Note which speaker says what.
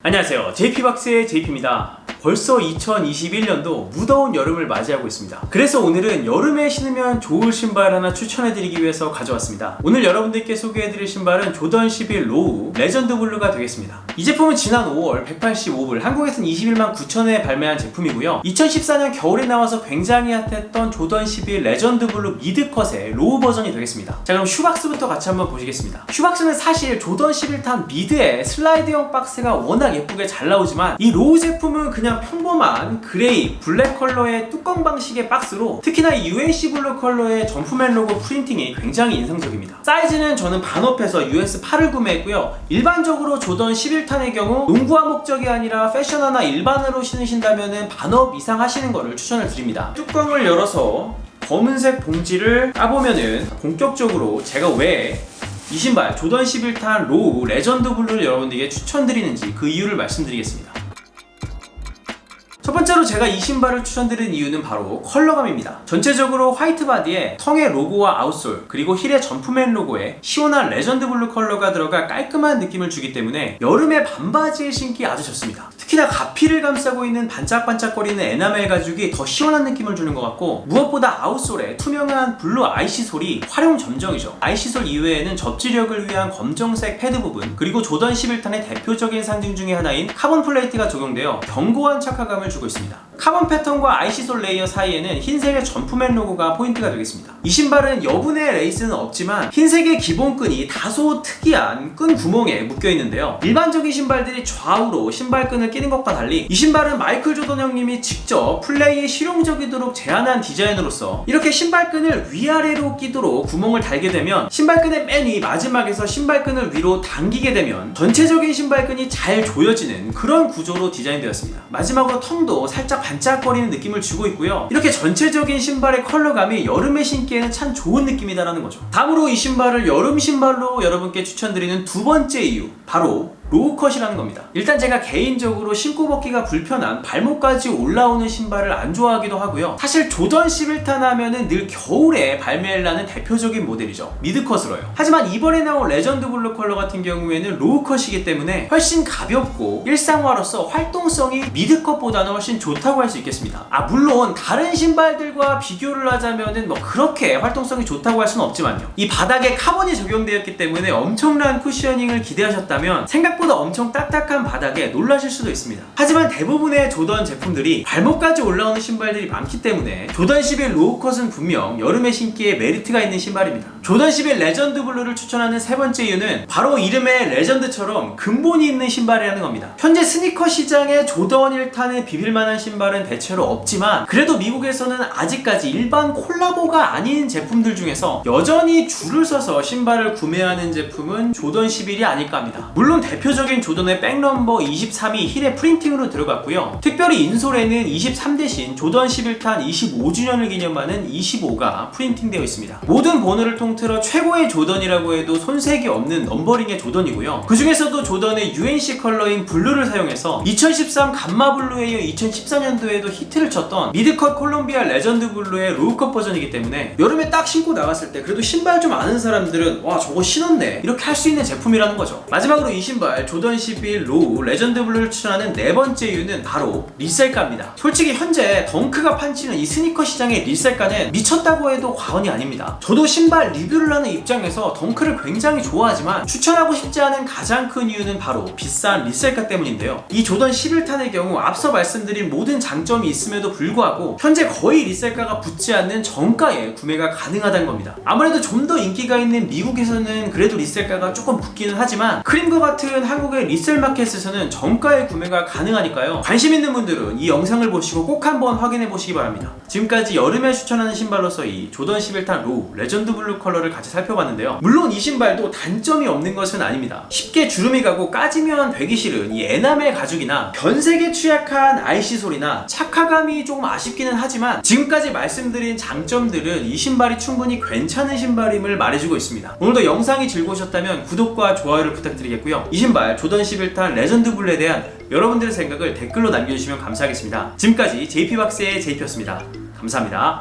Speaker 1: 안녕하세요. JP박스의 JP입니다. 벌써 2021년도 무더운 여름을 맞이하고 있습니다. 그래서 오늘은 여름에 신으면 좋을 신발 하나 추천해드리기 위해서 가져왔습니다. 오늘 여러분들께 소개해드릴 신발은 조던 11 로우 레전드 블루가 되겠습니다. 이 제품은 지난 5월 185불, 한국에서는 21만 9천에 발매한 제품이고요. 2014년 겨울에 나와서 굉장히 핫했던 조던 11 레전드 블루 미드컷의 로우 버전이 되겠습니다. 자 그럼 슈박스부터 같이 한번 보시겠습니다. 슈박스는 사실 조던 11탄 미드에 슬라이드형 박스가 워낙 예쁘게 잘 나오지만 이 로우 제품은 그냥 평범한 그레이, 블랙 컬러의 뚜껑 방식의 박스로 특히나 이 UNC 블루 컬러의 점프맨 로고 프린팅이 굉장히 인상적입니다. 사이즈는 저는 반업해서 US8을 구매했고요. 일반적으로 조던 11 탄의 경우 농구화 목적이 아니라 패션화나 일반으로 신으신다면 반업 이상 하시는 것을 추천을 드립니다. 뚜껑을 열어서 검은색 봉지를 까보면은 본격적으로 제가 왜 이 신발 조던 11탄 로우 레전드 블루를 여러분들에게 추천드리는지 그 이유를 말씀드리겠습니다. 첫 번째로 제가 이 신발을 추천드린 이유는 바로 컬러감입니다. 전체적으로 화이트 바디에 텅의 로고와 아웃솔 그리고 힐의 점프맨 로고에 시원한 레전드 블루 컬러가 들어가 깔끔한 느낌을 주기 때문에 여름에 반바지에 신기 아주 좋습니다. 특히나 가피를 감싸고 있는 반짝반짝거리는 에나멜 가죽이 더 시원한 느낌을 주는 것 같고 무엇보다 아웃솔에 투명한 블루 아이시솔이 활용 점정이죠. 아이시솔 이외에는 접지력을 위한 검정색 패드 부분 그리고 조던 11탄의 대표적인 상징 중의 하나인 카본 플레이트가 적용되어 견고한 착화감을 주고 있습니다. 카본 패턴과 아이시솔 레이어 사이에는 흰색의 점프맨 로고가 포인트가 되겠습니다. 이 신발은 여분의 레이스는 없지만 흰색의 기본끈이 다소 특이한 끈 구멍에 묶여 있는데요. 일반적인 신발들이 좌우로 신발끈을 끼는 것과 달리 이 신발은 마이클 조던 형님이 직접 플레이에 실용적이도록 제안한 디자인으로서 이렇게 신발끈을 위아래로 끼도록 구멍을 달게 되면 신발끈의 맨 위 마지막에서 신발끈을 위로 당기게 되면 전체적인 신발끈이 잘 조여지는 그런 구조로 디자인되었습니다. 마지막으로 텅도 살짝 반짝거리는 느낌을 주고 있고요. 이렇게 전체적인 신발의 컬러감이 여름에 신기에는 참 좋은 느낌이다라는 거죠. 다음으로 이 신발을 여름 신발로 여러분께 추천드리는 두 번째 이유 바로 로우컷이라는 겁니다. 일단 제가 개인적으로 신고 벗기가 불편한 발목까지 올라오는 신발을 안 좋아하기도 하고요. 사실 조던 11탄 하면은 늘 겨울에 발매하는 대표적인 모델이죠. 미드컷으로요. 하지만 이번에 나온 레전드 블루 컬러 같은 경우에는 로우컷이기 때문에 훨씬 가볍고 일상화로서 활동성이 미드컷보다는 훨씬 좋다고 할 수 있겠습니다. 아 물론 다른 신발들과 비교를 하자면은 뭐 그렇게 활동성이 좋다고 할 수는 없지만요. 이 바닥에 카본이 적용되었기 때문에 엄청난 쿠셔닝을 기대하셨다 면 생각보다 엄청 딱딱한 바닥에 놀라실 수도 있습니다. 하지만 대부분의 조던 제품들이 발목까지 올라오는 신발들이 많기 때문에 조던 11 로우컷은 분명 여름에 신기에 메리트가 있는 신발입니다. 조던 11 레전드 블루를 추천하는 세 번째 이유는 바로 이름의 레전드처럼 근본이 있는 신발이라는 겁니다. 현재 스니커 시장에 조던 1탄에 비빌만한 신발은 대체로 없지만 그래도 미국에서는 아직까지 일반 콜라보가 아닌 제품들 중에서 여전히 줄을 서서 신발을 구매하는 제품은 조던 11이 아닐까 합니다. 물론 대표적인 조던의 백넘버 23이 힐의 프린팅으로 들어갔고요. 특별히 인솔에는 23 대신 조던 11탄 25주년을 기념하는 25가 프린팅되어 있습니다. 모든 번호를 통틀어 최고의 조던이라고 해도 손색이 없는 넘버링의 조던이고요. 그 중에서도 조던의 UNC 컬러인 블루를 사용해서 2013 감마 블루에 이어 2014년도에도 히트를 쳤던 미드컷 콜롬비아 레전드 블루의 로우컷 버전이기 때문에 여름에 딱 신고 나갔을 때 그래도 신발 좀 아는 사람들은 와 저거 신었네 이렇게 할 수 있는 제품이라는 거죠. 마지막 으로 이 신발 조던 11 로우 레전드 블루를 추천하는 네 번째 이유는 바로 리셀가입니다. 솔직히 현재 덩크가 판치는 이 스니커 시장의 리셀가는 미쳤다고 해도 과언이 아닙니다. 저도 신발 리뷰를 하는 입장에서 덩크를 굉장히 좋아하지만 추천하고 싶지 않은 가장 큰 이유는 바로 비싼 리셀가 때문인데요. 이 조던 11탄의 경우 앞서 말씀드린 모든 장점이 있음에도 불구하고 현재 거의 리셀가가 붙지 않는 정가에 구매가 가능하다는 겁니다. 아무래도 좀 더 인기가 있는 미국에서는 그래도 리셀가가 조금 붙기는 하지만 크림 과 같은 한국의 리셀 마켓에서는 정가에 구매가 가능하니까요. 관심 있는 분들은 이 영상을 보시고 꼭 한번 확인해 보시기 바랍니다. 지금까지 여름에 추천하는 신발로서 이 조던 11탄 로우 레전드 블루 컬러를 같이 살펴봤는데요. 물론 이 신발도 단점이 없는 것은 아닙니다. 쉽게 주름이 가고 까지면 되기 싫은 이 에나멜 가죽이나 변색에 취약한 아이시솔이나 착화감이 조금 아쉽기는 하지만 지금까지 말씀드린 장점들은 이 신발이 충분히 괜찮은 신발임을 말해주고 있습니다. 오늘도 영상이 즐거우셨다면 구독과 좋아요를 부탁드리 겠고요. 이 신발 조던 11탄 레전드 블루에 대한 여러분들의 생각을 댓글로 남겨주시면 감사하겠습니다. 지금까지 JP박스의 JP였습니다. 감사합니다.